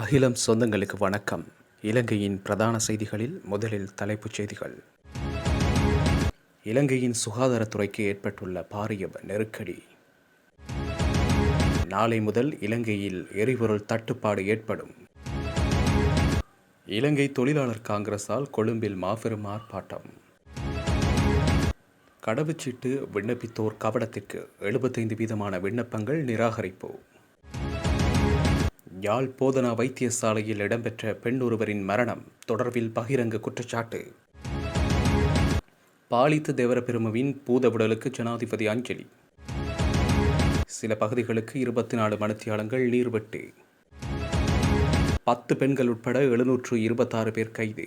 அகிலம் சொந்தங்களுக்கு வணக்கம். இலங்கையின் பிரதான செய்திகளில் முதலில் தலைப்புச் செய்திகள். இலங்கையின் சுகாதாரத்துறைக்கு ஏற்பட்டுள்ள பாரிய நெருக்கடி. நாளை முதல் இலங்கையில் எரிபொருள் தட்டுப்பாடு ஏற்படும். இலங்கை தொழிலாளர் காங்கிரஸால் கொழும்பில் மாபெரும் ஆர்ப்பாட்டம். கடவுச்சீட்டு விண்ணப்பித்தோர் கவடத்திற்கு எழுபத்தைந்து வீதமான விண்ணப்பங்கள் நிராகரிப்பு. யாழ் போதனா வைத்தியசாலையில் இடம்பெற்ற பெண் ஒருவரின் மரணம் தொடர்பில் பகிரங்க குற்றச்சாட்டு. பாலித்து தேவரபெருமவின் பூதவுடலுக்கு ஜனாதிபதி அஞ்சலி. சில பகுதிகளுக்கு இருபத்தி நாலு மணித்தியாலங்கள் நீர்வெட்டு. பத்து பெண்கள் உட்பட எழுநூற்று இருபத்தாறு பேர் கைது.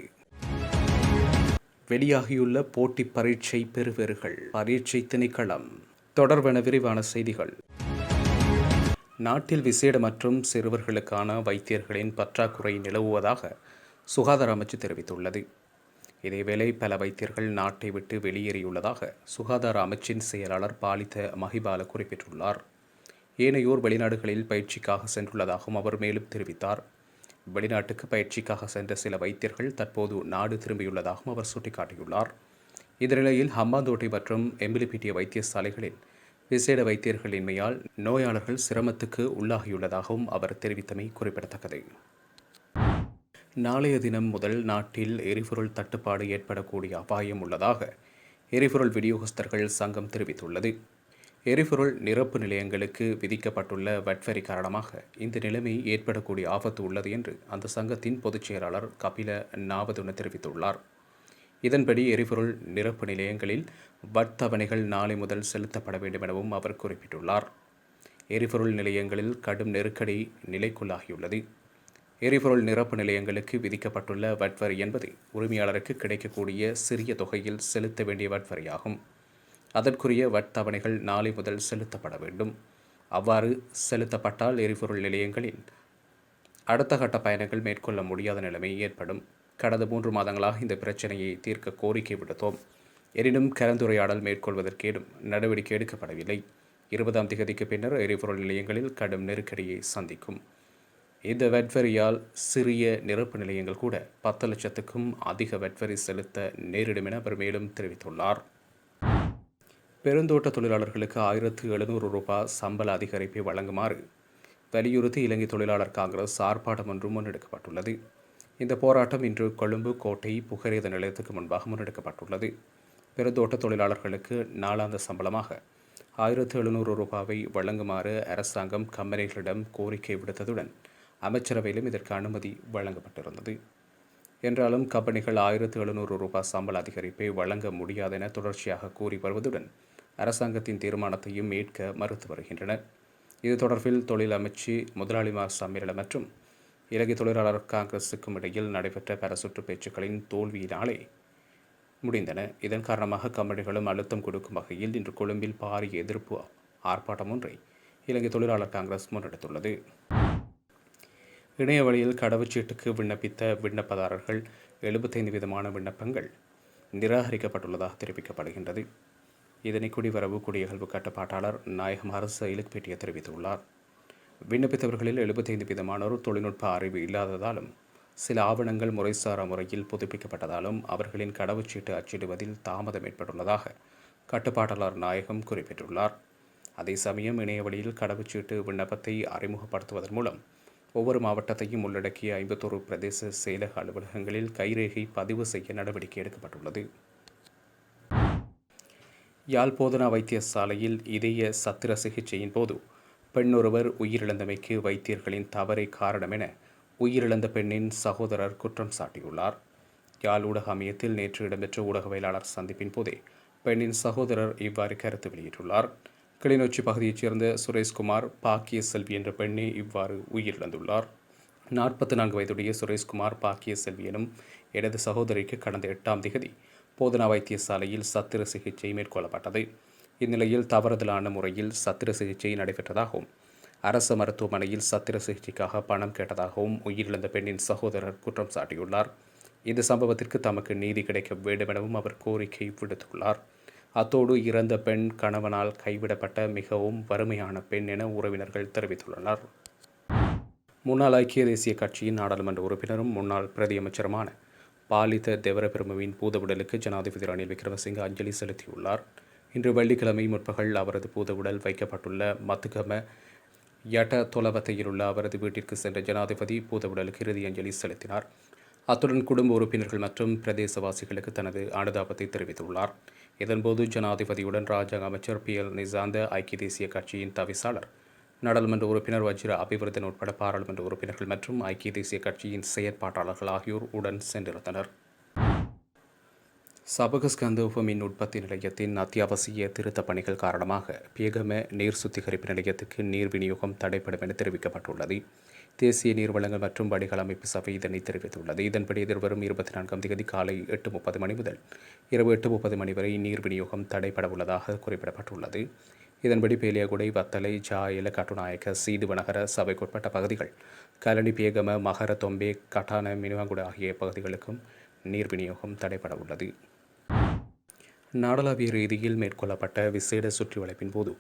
வெளியாகியுள்ள போட்டி பரீட்சை பெறுவர்கள் பரீட்சை திணைக்களம். தொடர்பென விரிவான செய்திகள். நாட்டில் விசேட மற்றும் சிறுவர்களுக்கான வைத்தியர்களின் பற்றாக்குறை நிலவுவதாக சுகாதார அமைச்சு தெரிவித்துள்ளது. இதேவேளை பல வைத்தியர்கள் நாட்டை விட்டு வெளியேறியுள்ளதாக சுகாதார அமைச்சின் செயலாளர் பாலித்த மஹிபால குறிப்பிட்டுள்ளார். ஏனையோர் வெளிநாடுகளில் பயிற்சிக்காக சென்றுள்ளதாகவும் அவர் மேலும் தெரிவித்தார். வெளிநாட்டுக்கு பயிற்சிக்காக சென்ற சில வைத்தியர்கள் தற்போது நாடு திரும்பியுள்ளதாகவும் அவர் சுட்டிக்காட்டியுள்ளார். இதனிலையில் ஹம்பாந்தோட்டை மற்றும் எம்பிலிபிட்டிய வைத்தியசாலைகளில் விசேட வைத்தியர்களின்மையால் நோயாளர்கள் சிரமத்துக்கு உள்ளாகியுள்ளதாகவும் அவர் தெரிவித்தமை குறிப்பிடத்தக்கது. நாளைய தினம் முதல் நாட்டில் எரிபொருள் தட்டுப்பாடு ஏற்படக்கூடிய அபாயம் உள்ளதாக எரிபொருள் விநியோகஸ்தர்கள் சங்கம் தெரிவித்துள்ளது. எரிபொருள் நிரப்பு நிலையங்களுக்கு விதிக்கப்பட்டுள்ள வட்வரி காரணமாக இந்த நிலைமை ஏற்படக்கூடிய ஆபத்து உள்ளது என்று அந்த சங்கத்தின் பொதுச் செயலாளர் கபில நாவதுன தெரிவித்துள்ளார். இதன்படி எரிபொருள் நிரப்பு நிலையங்களில் வட்தவணைகள் நாளை முதல் செலுத்தப்பட வேண்டும் எனவும் அவர் குறிப்பிட்டுள்ளார். எரிபொருள் நிலையங்களில் கடும் நெருக்கடி நிலைக்குள்ளாகியுள்ளது. எரிபொருள் நிரப்பு நிலையங்களுக்கு விதிக்கப்பட்டுள்ள வட்வரி என்பது உரிமையாளருக்கு கிடைக்கக்கூடிய சிறிய தொகையில் செலுத்த வேண்டிய வட்வரியாகும். அதற்குரிய வட்தவணைகள் நாளை முதல் செலுத்தப்பட வேண்டும். அவ்வாறு செலுத்தப்பட்டால் எரிபொருள் நிலையங்களில் அடுத்த கட்ட பயணங்கள் மேற்கொள்ள முடியாத நிலைமை ஏற்படும். கடந்த மூன்று மாதங்களாக இந்த பிரச்சனையை தீர்க்க கோரிக்கை விடுத்தோம். எனினும் கலந்துரையாடல் மேற்கொள்வதற்கேடும் நடவடிக்கை எடுக்கப்படவில்லை. இருபதாம் திகதிக்கு பின்னர் எரிபொருள் நிலையங்களில் கடும் நெருக்கடியை சந்திக்கும். இந்த வெட்வரியால் சிறிய நிரப்பு நிலையங்கள் கூட பத்து லட்சத்துக்கும் அதிக வெட்வரி செலுத்த நேரிடும் என அவர் மேலும் தெரிவித்துள்ளார். பெருந்தோட்ட தொழிலாளர்களுக்கு ஆயிரத்து எழுநூறு ரூபாய் சம்பள அதிகரிப்பை வழங்குமாறு வலியுறுத்தி இலங்கை தொழிலாளர் காங்கிரஸ் ஆர்ப்பாட்டம் ஒன்றும் முன்னெடுக்கப்பட்டுள்ளது. இந்த போராட்டம் இன்று கொழும்பு கோட்டை புகரேத நிலையத்துக்கு முன்பாக முன்னெடுக்கப்பட்டுள்ளது. பெருந்தோட்ட தொழிலாளர்களுக்கு நாளாந்த சம்பளமாக ஆயிரத்து எழுநூறு ரூபாவை வழங்குமாறு அரசாங்கம் கம்பெனிகளிடம் கோரிக்கை விடுத்ததுடன் அமைச்சரவையிலும் இதற்கு அனுமதி வழங்கப்பட்டிருந்தது. என்றாலும் கம்பெனிகள் ஆயிரத்து எழுநூறு ரூபாய் சம்பள அதிகரிப்பை வழங்க முடியாது என தொடர்ச்சியாக கூறி வருவதுடன் அரசாங்கத்தின் தீர்மானத்தையும் ஏற்க மறுத்து வருகின்றன இது தொடர்பில் தொழில் அமைச்சு முதலாளிமார் சம்மேளனம் மற்றும் இலங்கை தொழிலாளர் காங்கிரஸுக்கும் இடையில் நடைபெற்ற பரசுற்று பேச்சுக்களின் தோல்வியினாலே முடிந்தன. இதன் காரணமாக கம்பெனிகளும் அழுத்தம் கொடுக்கும் வகையில் இன்று கொழும்பில் பாரிய எதிர்ப்பு ஆர்ப்பாட்டம் ஒன்றை இலங்கை தொழிலாளர் காங்கிரஸ் முன்னெடுத்துள்ளது. இணைய வழியில் கடவுச்சீட்டுக்கு விண்ணப்பித்த விண்ணப்பதாரர்கள் எழுபத்தைந்து விதமான விண்ணப்பங்கள் நிராகரிக்கப்பட்டுள்ளதாக தெரிவிக்கப்படுகின்றது. இதனை குடிவரவு குடியகழ்வு கட்டுப்பாட்டாளர் நாயகம் அரசு இலக்பேட்டிய தெரிவித்துள்ளார். விண்ணப்பித்தவர்களில் எழுபத்தைந்து விதமானோர் தொழில்நுட்ப அறிவு இல்லாததாலும் சில ஆவணங்கள் முறைசாரா முறையில் புதுப்பிக்கப்பட்டதாலும் அவர்களின் கடவுச்சீட்டு அச்சிடுவதில் தாமதம் ஏற்பட்டுள்ளதாக கட்டுப்பாட்டாளர் நாயகம் குறிப்பிட்டுள்ளார். அதே சமயம் இணையவழியில் கடவுச்சீட்டு விண்ணப்பத்தை அறிமுகப்படுத்துவதன் மூலம் ஒவ்வொரு மாவட்டத்தையும் உள்ளடக்கிய ஐம்பத்தோரு பிரதேச செயலக அலுவலகங்களில் கைரேகை பதிவு செய்ய நடவடிக்கை எடுக்கப்பட்டுள்ளது. யாழ் போதனா வைத்தியசாலையில் இதய சத்திர சிகிச்சையின் போது பெண்ணொருவர் உயிரிழந்தமைக்கு வைத்தியர்களின் தவறை காரணம் என உயிரிழந்த பெண்ணின் சகோதரர் குற்றம் சாட்டியுள்ளார். யாழ் ஊடக அமையத்தில் நேற்று இடம்பெற்ற ஊடகவியலாளர் சந்திப்பின் போதே பெண்ணின் சகோதரர் இவ்வாறு கருத்து வெளியிட்டுள்ளார். கிளிநொச்சி பகுதியைச் சேர்ந்த சுரேஷ்குமார் பாக்கிய செல்வி என்ற பெண்ணே இவ்வாறு உயிரிழந்துள்ளார். நாற்பத்தி நான்கு வயதுடைய சுரேஷ்குமார் பாக்கிய செல்வி எனும் எனது சகோதரிக்கு கடந்த எட்டாம் திகதி போதனா வைத்தியசாலையில் சத்திர சிகிச்சை மேற்கொள்ளப்பட்டது. இந்நிலையில் தவறுதலான முறையில் சத்திர சிகிச்சை நடைபெற்றதாகவும் அரசு மருத்துவமனையில் சத்திர சிகிச்சைக்காக பணம் கேட்டதாகவும் உயிரிழந்த பெண்ணின் சகோதரர் குற்றம் சாட்டியுள்ளார். இந்த சம்பவத்திற்கு தமக்கு நீதி கிடைக்க வேண்டும் எனவும் அவர் கோரிக்கை விடுத்துள்ளார். அத்தோடு இறந்த பெண் கணவனால் கைவிடப்பட்ட மிகவும் வறுமையான பெண் என உறவினர்கள் தெரிவித்துள்ளனர். முன்னாள் ஐக்கிய தேசிய கட்சியின் நாடாளுமன்ற உறுப்பினரும் முன்னாள் பிரதியமைச்சருமான பாலித தேவரபெருமவின் பூதவுடலுக்கு ஜனாதிபதி ரணில் விக்ரமசிங்க அஞ்சலி செலுத்தியுள்ளார். இன்று வெள்ளிக்கிழமை முற்பகல் அவரது பூதவுடல் வைக்கப்பட்டுள்ள மத்துகம யட தொலவத்தையில் உள்ள அவரது வீட்டிற்கு சென்ற ஜனாதிபதி பூதவுடலுக்கு இறுதி அஞ்சலி செலுத்தினார். அத்துடன் குடும்ப உறுப்பினர்கள் மற்றும் பிரதேசவாசிகளுக்கு தனது அனுதாபத்தை தெரிவித்துள்ளார். இதன்போது ஜனாதிபதியுடன் ராஜாங்க அமைச்சர் பி. எல். நிசாந்த ஐக்கிய தேசிய கட்சியின் தவிசாளர் நாடாளுமன்ற உறுப்பினர் வஜ்ர அபிவிருத்தன் உட்பட பாராளுமன்ற உறுப்பினர்கள் மற்றும் ஐக்கிய தேசிய கட்சியின் செயற்பாட்டாளர்கள் ஆகியோர் உடன் சென்றிருந்தனர். சபகஸ்கந்த உபமின் உற்பத்தி நிலையத்தின் அத்தியாவசிய திருத்தப் பணிகள் காரணமாக பியகம நீர் சுத்திகரிப்பு நிலையத்துக்கு நீர் விநியோகம் தடைப்படும் என தெரிவிக்கப்பட்டுள்ளது. தேசிய நீர்வளங்கள் மற்றும் வடிகால் அமைப்பு சபை இதனை தெரிவித்துள்ளது. இதன்படி எதிர்வரும் இருபத்தி நான்காம் தேதி காலை எட்டு முப்பது மணி முதல் இரவு எட்டு முப்பது மணி வரை நீர் விநியோகம் தடைப்பட உள்ளதாக குறிப்பிடப்பட்டுள்ளது. இதன்படி பேலியகுடை வத்தலை ஜாயல கட்டுநாயக்க சீதுவநகர சபைக்குட்பட்ட பகுதிகள் கலனி பேகம மகர தொம்பே கட்டான மினுவாங்குட ஆகிய பகுதிகளுக்கும் நீர் விநியோகம் தடைபட உள்ளது. நாடளாவிய ரீதியில் மேற்கொள்ளப்பட்ட விசேட சுற்றி வளைப்பின் போது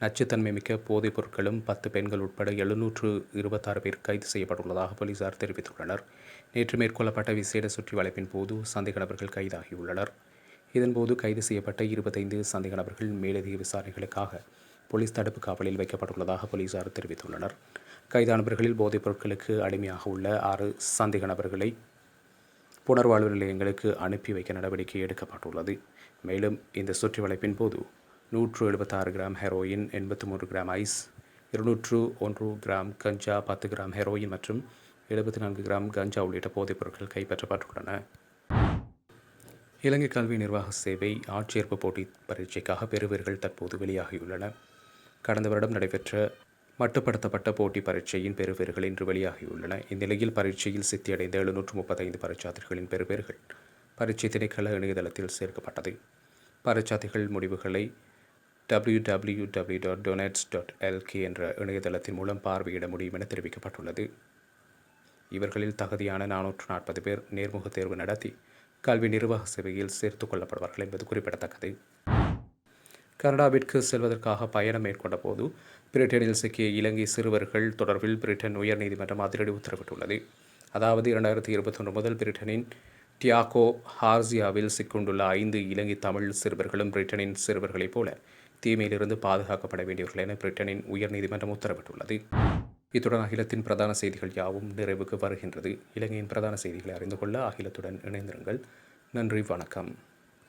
நச்சுத்தன்மை மிக்க போதைப் பொருட்களும் பத்து பெண்கள் உட்பட எழுநூற்று இருபத்தாறு பேர் கைது செய்யப்பட்டுள்ளதாக போலீசார் தெரிவித்துள்ளனர். நேற்று மேற்கொள்ளப்பட்ட விசேட சுற்றி வளைப்பின் போது சந்தேக நபர்கள் கைதாகியுள்ளனர். இதன்போது கைது செய்யப்பட்ட இருபத்தைந்து சந்தேக நபர்கள் மேலதிக விசாரணைகளுக்காக போலீஸ் தடுப்பு காவலில் வைக்கப்பட்டுள்ளதாக போலீசார் தெரிவித்துள்ளனர். கைதானவர்களில் போதைப் பொருட்களுக்கு அடிமையாக உள்ள ஆறு சந்தேக நபர்களை புனர்வாழ்வு நிலையங்களுக்கு அனுப்பி வைக்க நடவடிக்கை எடுக்கப்பட்டுள்ளது. மேலும் இந்த சுற்றி வளைப்பின் போது நூற்று எழுபத்தாறு கிராம் ஹெரோயின் எண்பத்தி மூன்று கிராம் ஐஸ் இருநூற்று ஒன்று கிராம் கஞ்சா பத்து கிராம் ஹெரோயின் மற்றும் எழுபத்தி நான்கு கிராம் கஞ்சா உள்ளிட்ட போதைப் பொருட்கள் கைப்பற்றப்பட்டுள்ளன. இலங்கை கல்வி நிர்வாக சேவை ஆட்சேர்ப்பு போட்டி பரீட்சைக்காக பெறுவீர்கள் தற்போது வெளியாகியுள்ளன கடந்த வருடம் நடைபெற்ற மட்டுப்படுத்தப்பட்ட போட்டி பரீட்சையின் பெறுபேறுகள் இன்று வெளியாகியுள்ளன. இந்நிலையில் பரீட்சையில் சித்தியடைந்த எழுநூற்று முப்பத்தைந்து பரீட்சார்த்திகளின் பெறுபேறுகள் பரீட்சை திணைக்கள இணையதளத்தில் சேர்க்கப்பட்டது. பரீட்சார்த்திகள் முடிவுகளை W W W dot doenets dot LK என்ற இணையதளத்தின் மூலம் பார்வையிட முடியும் என தெரிவிக்கப்பட்டுள்ளது. இவர்களில் தகுதியான நானூற்று நாற்பது பேர் நேர்முக தேர்வு நடத்தி கல்வி நிர்வாக சேவையில் சேர்த்துக் கொள்ளப்படுவார்கள் என்பது குறிப்பிடத்தக்கது. கனடாவிற்கு செல்வதற்காக பயணம் மேற்கொண்ட போது பிரிட்டனில் சிக்கிய இலங்கை சிறுவர்கள் தொடர்பில் பிரிட்டன் உயர்நீதிமன்றம் அதிரடி உத்தரவிட்டுள்ளது. அதாவது இரண்டாயிரத்தி இருபத்தொன்று முதல் பிரிட்டனின் டியாகோ ஹார்சியாவில் சிக்கொண்டுள்ள ஐந்து இலங்கை தமிழ் சிறுவர்களும் பிரிட்டனின் சிறுவர்களைப் போல தீமையிலிருந்து பாதுகாக்கப்பட வேண்டியவர்கள் என பிரிட்டனின் உயர்நீதிமன்றம் உத்தரவிட்டுள்ளது. இத்துடன் அகிலத்தின் பிரதான செய்திகள் யாவும் நிறைவுக்கு வருகின்றது. இலங்கையின் பிரதான செய்திகளை அறிந்து கொள்ள அகிலத்துடன் இணைந்திருங்கள். நன்றி வணக்கம்.